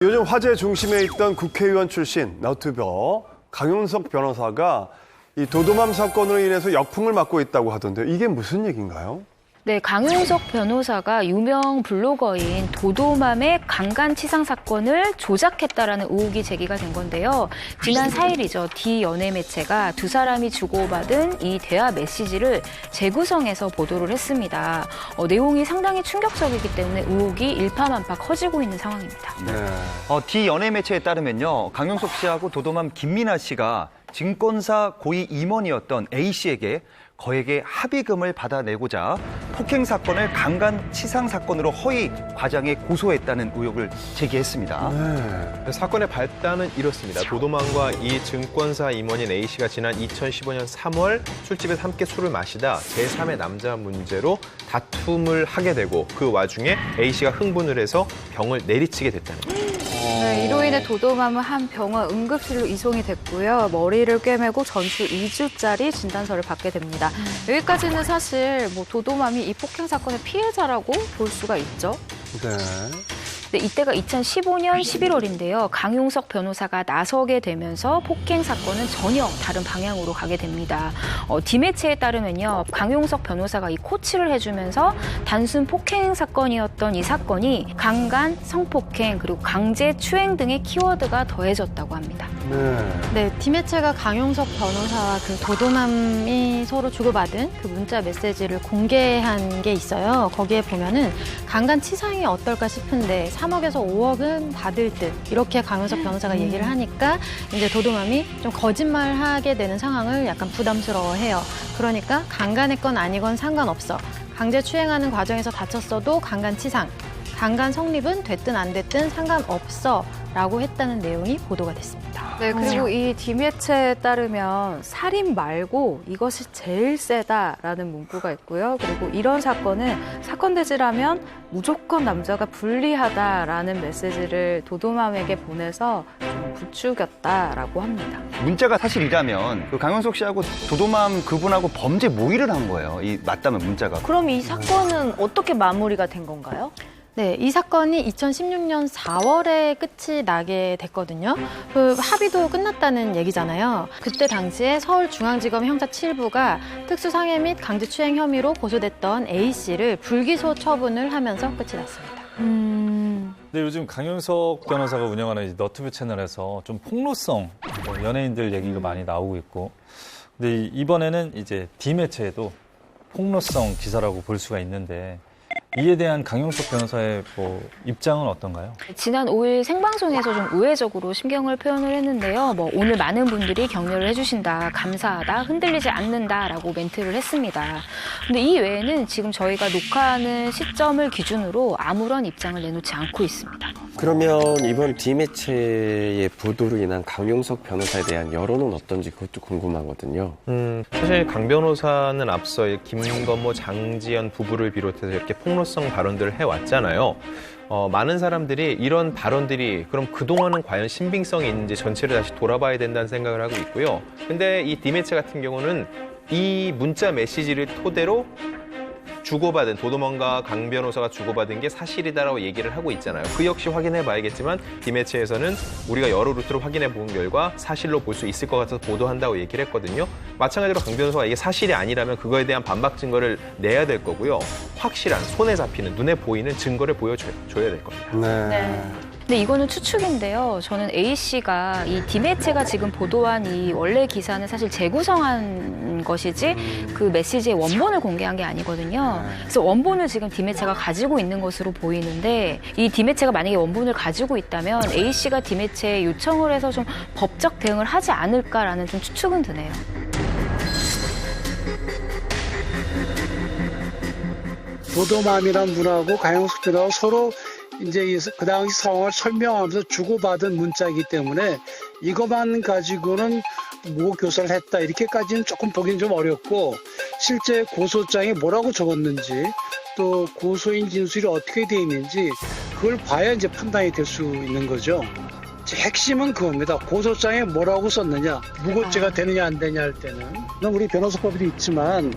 요즘 화제 중심에 있던 국회의원 출신 너튜버 강용석 변호사가 이 도도맘 사건으로 인해서 역풍을 맞고 있다고 하던데요. 이게 무슨 얘기인가요? 네, 강윤석 변호사가 유명 블로거인 도도맘의 강간 치상 사건을 조작했다라는 의혹이 제기가 된 건데요. 지난 4일이죠. D 연예 매체가 두 사람이 주고받은 이 대화 메시지를 재구성해서 보도를 했습니다. 어, 내용이 상당히 충격적이기 때문에 의혹이 일파만파 커지고 있는 상황입니다. 네. 어, D 연예 매체에 따르면요. 강용석 씨하고 도도맘 김민아 씨가 증권사 고위 임원이었던 A 씨에게 거액의 합의금을 받아내고자 폭행 사건을 강간 치상 사건으로 허위 과장해 고소했다는 의혹을 제기했습니다. 네. 사건의 발단은 이렇습니다. 도도망과 이 증권사 임원인 A 씨가 지난 2015년 3월 술집에서 함께 술을 마시다 제3의 남자 문제로 다툼을 하게 되고 그 와중에 A 씨가 흥분을 해서 병을 내리치게 됐다는 거예요. 네, 이로 인해 도도맘은 한 병원 응급실로 이송이 됐고요. 머리를 꿰매고 전수 2주짜리 진단서를 받게 됩니다. 여기까지는 사실 뭐 도도맘이 이 폭행 사건의 피해자라고 볼 수가 있죠. 네. 네, 이때가 2015년 11월인데요. 강용석 변호사가 나서게 되면서 폭행 사건은 전혀 다른 방향으로 가게 됩니다. 어, 디매체에 따르면요. 강용석 변호사가 이 코치를 해주면서 단순 폭행 사건이었던 이 사건이 강간, 성폭행, 그리고 강제 추행 등의 키워드가 더해졌다고 합니다. 네. 네, 디매체가 강용석 변호사와 그 도도맘이 서로 주고받은 그 문자 메시지를 공개한 게 있어요. 거기에 보면은 강간 치상이 어떨까 싶은데 3억에서 5억은 받을 듯 이렇게 강용석 변호사가 얘기를 하니까 이제 도도맘이 좀 거짓말하게 되는 상황을 약간 부담스러워해요. 그러니까 강간했건 아니건 상관없어. 강제 추행하는 과정에서 다쳤어도 강간 치상. 강간 성립은 됐든 안 됐든 상관없어. 라고 했다는 내용이 보도가 됐습니다. 네, 그리고 이 디매체에 따르면 살인 말고 이것이 제일 세다라는 문구가 있고요. 그리고 이런 사건은 사건 대지라면 무조건 남자가 불리하다라는 메시지를 도도맘에게 보내서 좀 부추겼다라고 합니다. 문자가 사실이라면 그 강용석 씨하고 도도맘 그분하고 범죄 모의를 한 거예요. 이 맞다면 문자가. 그럼 이 사건은 어떻게 마무리가 된 건가요? 네, 이 사건이 2016년 4월에 끝이 나게 됐거든요. 그 합의도 끝났다는 얘기잖아요. 그때 당시에 서울중앙지검 형사 7부가 특수상해 및 강제추행 혐의로 고소됐던 A 씨를 불기소 처분을 하면서 끝이 났습니다. 근데 요즘 강용석 변호사가 운영하는 이 너튜브 채널에서 좀 폭로성 뭐 연예인들 얘기가 많이 나오고 있고 근데 이- 이번에는 이제 D 매체에도 폭로성 기사라고 볼 수가 있는데 이에 대한 강용석 변호사의 뭐 입장은 어떤가요? 지난 5일 생방송에서 좀 우회적으로 심경을 표현을 했는데요. 뭐 오늘 많은 분들이 격려를 해주신다, 감사하다, 흔들리지 않는다라고 멘트를 했습니다. 근데 이 외에는 지금 저희가 녹화하는 시점을 기준으로 아무런 입장을 내놓지 않고 있습니다. 그러면 이번 D매체의 보도로 인한 강용석 변호사에 대한 여론은 어떤지 그것도 궁금하거든요. 음, 사실 강 변호사는 앞서 이 김건모, 장지연 부부를 비롯해서 이렇게 폭 로성 발언들을 해왔잖아요. 어, 많은 사람들이 이런 발언들이 그럼 그동안은 과연 신빙성이 있는지 전체를 다시 돌아봐야 된다는 생각을 하고 있고요. 근데 이 디매체 같은 경우는 이 문자 메시지를 토대로 주고받은 도도망과 강 변호사가 주고받은 게 사실이다라고 얘기를 하고 있잖아요. 그 역시 확인해 봐야겠지만 디매체에서는 우리가 여러 루트로 확인해 본 결과 사실로 볼 수 있을 것 같아서 보도한다고 얘기를 했거든요. 마찬가지로 강 변호사가 이게 사실이 아니라면 그거에 대한 반박 증거를 내야 될 거고요. 확실한 손에 잡히는 눈에 보이는 증거를 보여줘야 될 겁니다. 네. 근데 이거는 추측인데요. 저는 A 씨가 이 디매체가 지금 보도한 이 원래 기사는 사실 재구성한 것이지 그 메시지의 원본을 공개한 게 아니거든요. 그래서 원본을 지금 디매체가 가지고 있는 것으로 보이는데 이 디매체가 만약에 원본을 가지고 있다면 A 씨가 디매체에 요청을 해서 좀 법적 대응을 하지 않을까라는 좀 추측은 드네요. 도도맘이란 분하고 강영숙 씨하고 서로 이제 이- 그 당시 상황을 설명하면서 주고받은 문자이기 때문에 이것만 가지고는 모 교사를 했다 이렇게까지는 조금 보기는 좀 어렵고 실제 고소장에 뭐라고 적었는지 또 고소인 진술이 어떻게 돼 있는지 그걸 봐야 이제 판단이 될 수 있는 거죠. 제 핵심은 그겁니다. 고소장에 뭐라고 썼느냐, 무고죄가 되느냐 안 되냐 할 때는 물론 우리 변호사법에도 있지만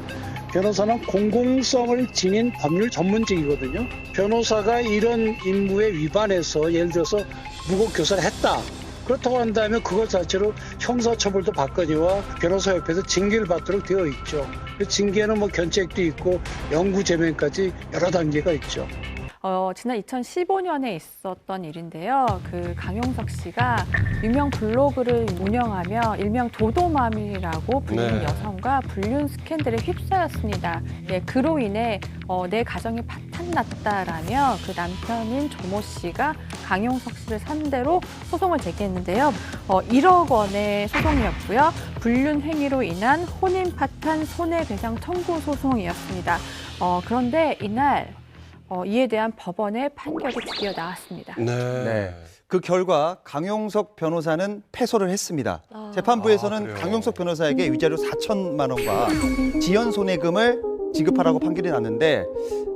변호사는 공공성을 지닌 법률 전문직이거든요. 변호사가 이런 임무에 위반해서 예를 들어서 무고 교사를 했다. 그렇다고 한다면 그것 자체로 형사처벌도 받거니와 변호사협회에서 징계를 받도록 되어 있죠. 그 징계는 뭐 견책도 있고 영구 제명까지 여러 단계가 있죠. 어, 지난 2015년에 있었던 일인데요. 그 강용석 씨가 유명 블로그를 운영하며 일명 도도맘이라고 불리는 네. 여성과 불륜 스캔들에 휩싸였습니다. 예, 그로 인해 어, 내 가정이 파탄났다라며 그 남편인 조모 씨가 강용석 씨를 상대로 소송을 제기했는데요. 어, 1억 원의 소송이었고요. 불륜 행위로 인한 혼인 파탄 손해배상 청구 소송이었습니다. 어, 그런데 이날 어, 이에 대한 법원의 판결이 드디어 나왔습니다. 네. 네. 그 결과 강용석 변호사는 패소를 했습니다. 재판부에서는 아? 강용석 변호사에게 위자료 4천만 원과 지연 손해금을 지급하라고 판결이 났는데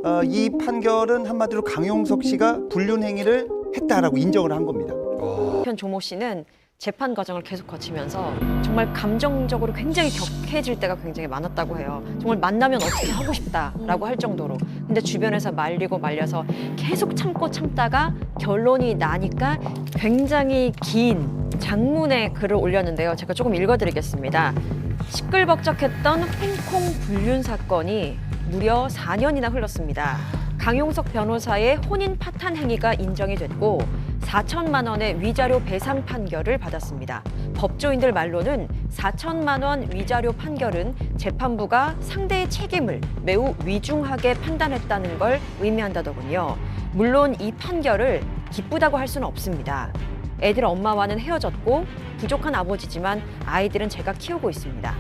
어, 이 판결은 한마디로 강용석 씨가 불륜 행위를 했다라고 인정을 한 겁니다. 남편 조모 씨는 재판 과정을 계속 거치면서 정말 감정적으로 굉장히 격해질 때가 굉장히 많았다고 해요. 정말 만나면 어떻게 하고 싶다라고 할 정도로. 근데 주변에서 말리고 말려서 계속 참고 참다가 결론이 나니까 굉장히 긴 장문의 글을 올렸는데요. 제가 조금 읽어드리겠습니다. 시끌벅적했던 홍콩 불륜 사건이 무려 4년이나 흘렀습니다. 강용석 변호사의 혼인 파탄 행위가 인정이 됐고 4천만 원의 위자료 배상 판결을 받았습니다. 법조인들 말로는 4천만 원 위자료 판결은 재판부가 상대의 책임을 매우 위중하게 판단했다는 걸 의미한다더군요. 물론 이 판결을 기쁘다고 할 수는 없습니다. 애들 엄마와는 헤어졌고 부족한 아버지지만 아이들은 제가 키우고 있습니다.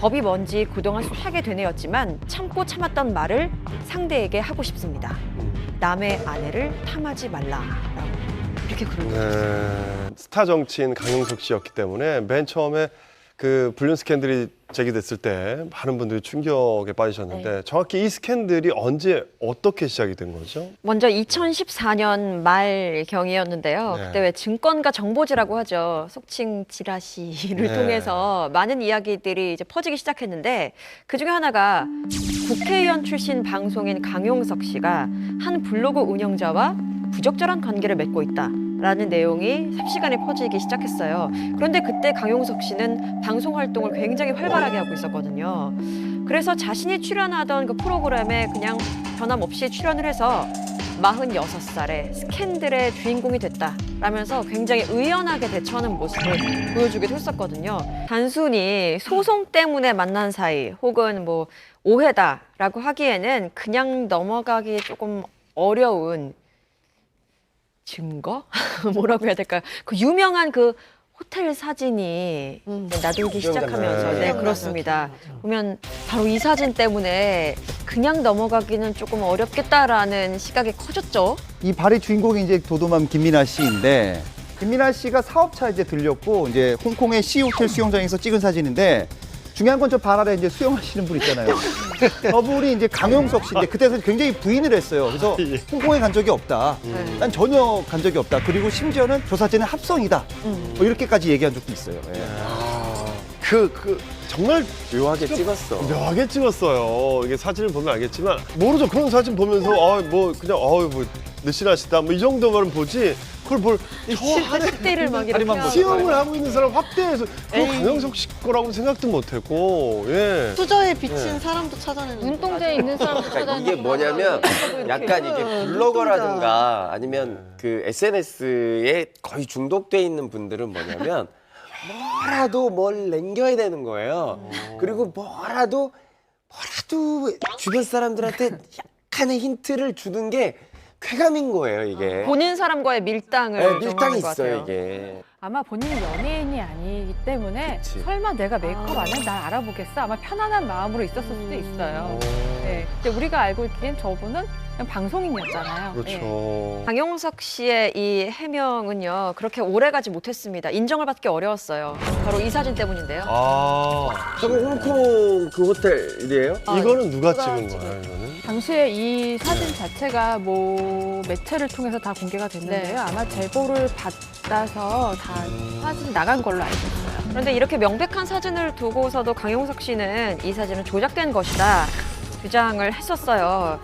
법이 뭔지 그동안 수하게 되뇌었지만 참고 참았던 말을 상대에게 하고 싶습니다. 남의 아내를 탐하지 말라 라고 이렇게 글을 네. 스타 정치인 강용석 씨였기 때문에 맨 처음에 그 불륜 스캔들이 제기됐을 때 많은 분들이 충격에 빠지셨는데 정확히 이 스캔들이 언제 어떻게 시작이 된 거죠? 먼저 2014년 말 경이었는데요. 네. 그때 왜 증권가 정보지라고 하죠. 속칭 지라시를 네. 통해서 많은 이야기들이 이제 퍼지기 시작했는데 그 중에 하나가 국회의원 출신 방송인 강용석 씨가 한 블로그 운영자와 부적절한 관계를 맺고 있다 라는 내용이 삽시간에 퍼지기 시작했어요. 그런데 그때 강용석 씨는 방송 활동을 굉장히 활발하게 하고 있었거든요. 그래서 자신이 출연하던 그 프로그램에 그냥 변함없이 출연을 해서 46살에 스캔들의 주인공이 됐다 라면서 굉장히 의연하게 대처하는 모습을 보여주기도 했었거든요. 단순히 소송 때문에 만난 사이 혹은 뭐 오해다라고 하기에는 그냥 넘어가기 조금 어려운 증거? 뭐라고 해야 될까요? 그 유명한 그 호텔 사진이 나들기 시작하면서 네 그렇습니다. 보면 바로 이 사진 때문에 그냥 넘어가기는 조금 어렵겠다라는 시각이 커졌죠. 이 발의 주인공이 이제 도도맘 김민아 씨인데 김민아 씨가 사업차 이제 들렸고 이제 홍콩의 C 호텔 수영장에서 찍은 사진인데 중요한 건저발 아래 이제 수영하시는 분 있잖아요. 저분이 이제 강용석 씨인데 그때서 굉장히 부인을 했어요. 그래서 홍콩에 간 적이 없다. 난 전혀 간 적이 없다. 그리고 심지어는 저 사진은 합성이다. 뭐 이렇게까지 얘기한 적도 있어요. 예. 그, 그, 정말 묘하게 찍었어. 묘하게 찍었어요. 이게 사진을 보면 알겠지만 모르죠. 그런 사진 보면서 아 뭐 그냥 어뭐 느씬하시다 뭐 이 정도만 보지 그걸 뭘저 때를 막 이렇게 다리만 하고. 있는 사람 확대해서 그거 강영석 씨 거라고 생각도 못했고 예. 수저에 비친 네. 사람도 찾아내는 눈동자에 있는 사람 그러니까 이게 뭐냐면 약간 이게 블로거라든가 아니면 그 SNS에 거의 중독돼 있는 분들은 뭐냐면 뭐라도 뭘 남겨야 되는 거예요. 그리고 뭐라도 뭐라도 주변 사람들한테 약간의 힌트를 주는 게 쾌감인 거예요, 이게. 본인 사람과의 밀당을 네, 좀 밀당이 하는 것 있어요, 같아요. 이게. 아마 본인이 연예인이 아니기 때문에 그치. 설마 내가 메이크업 안 해? 날 알아보겠어? 아마 편안한 마음으로 있었을 수도 있어요. 네. 근데 우리가 알고 있기엔 저분은 그냥 방송인이었잖아요. 네. 그렇죠. 강용석 씨의 이 해명은요 그렇게 오래가지 못했습니다. 인정을 받기 어려웠어요. 바로 이 사진 때문인데요. 아 저거 홍콩 그 호텔이에요? 이거는 누가 찍은 거예요? 이거는? 당시에 이 사진 자체가 뭐 매체를 통해서 다 공개가 됐는데요. 네. 아마 제보를 받아서 다 사진 나간 걸로 알고 있어요. 그런데 이렇게 명백한 사진을 두고서도 강용석 씨는 이 사진은 조작된 것이다 주장을 했었어요.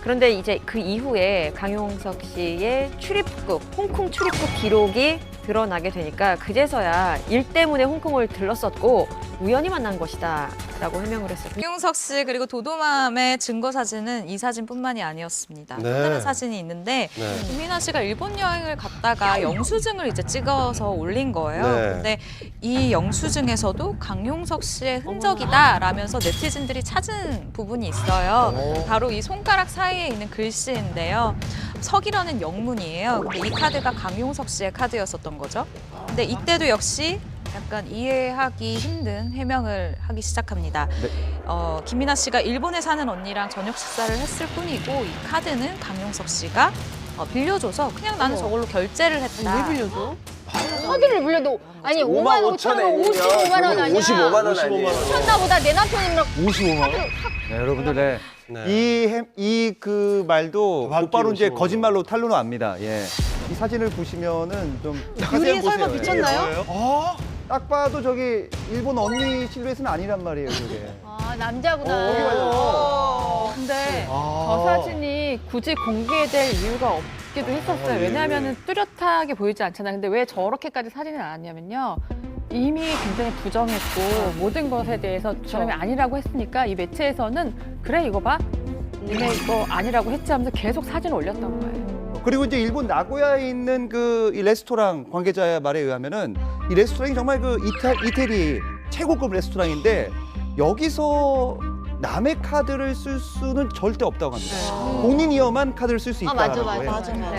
그런데 이제 그 이후에 강용석 씨의 출입국, 홍콩 출입국 기록이 드러나게 되니까 그제서야 일 때문에 홍콩을 들렀었고 우연히 만난 것이다 라고 해명을 했어요. 김용석 씨 그리고 도도맘의 증거 사진은 이 사진뿐만이 아니었습니다. 네. 또 다른 사진이 있는데 네. 김민아 씨가 일본 여행을 갔다가 영수증을 이제 찍어서 올린 거예요. 네. 근데 이 영수증에서도 강용석 씨의 흔적이다 라면서 네티즌들이 찾은 부분이 있어요. 바로 이 손가락 사이에 있는 글씨인데요. 석이라는 영문이에요. 근데 이 카드가 강용석 씨의 카드였었던 거죠. 근데 이때도 역시 약간 이해하기 힘든 해명을 하기 시작합니다. 어, 김민아 씨가 일본에 사는 언니랑 저녁 식사를 했을 뿐이고 이 카드는 강용석 씨가 어, 빌려줘서 그냥 나는 저걸로 결제를 했다. 왜 빌려줘? 카드를 불려도 아니 5만 5천 원, 55만 원 아니야? 55만 원 55만 아니에요. 원. 미쳤나 보다 내 남편이랑 55만 원? 네, 여러분들 네. 네. 이그 말도 한 곧바로 끼 이제 55만 원. 거짓말로 탄로는 압니다. 예. 이 사진을 보시면은 좀 자세히 보세요. 예. 뭐예요? 어? 딱 봐도 저기 일본 언니 실루엣은 아니란 말이에요, 저게. 아 남자구나. 어, 여기 봐요. 근데 아. 저 사진이 굳이 공개될 이유가 없기도 했었어요. 아, 예. 왜냐하면 뚜렷하게 보이지 않잖아요. 근데 왜 저렇게까지 사진을 나왔냐면요. 이미 굉장히 부정했고 모든 것에 대해서 저놈이 아니라고 했으니까 이 매체에서는 그래 이거 봐. 니네 이거 아니라고 했지 하면서 계속 사진을 올렸던 거예요. 그리고 이제 일본 나고야에 있는 그 이 레스토랑 관계자의 말에 의하면은 이 레스토랑이 정말 그 이태, 이태리 최고급 레스토랑인데 여기서 남의 카드를 쓸 수는 절대 없다고 합니다. 본인이어만 카드를 쓸 수 아 있다는 맞아 거예요. 맞아 맞아.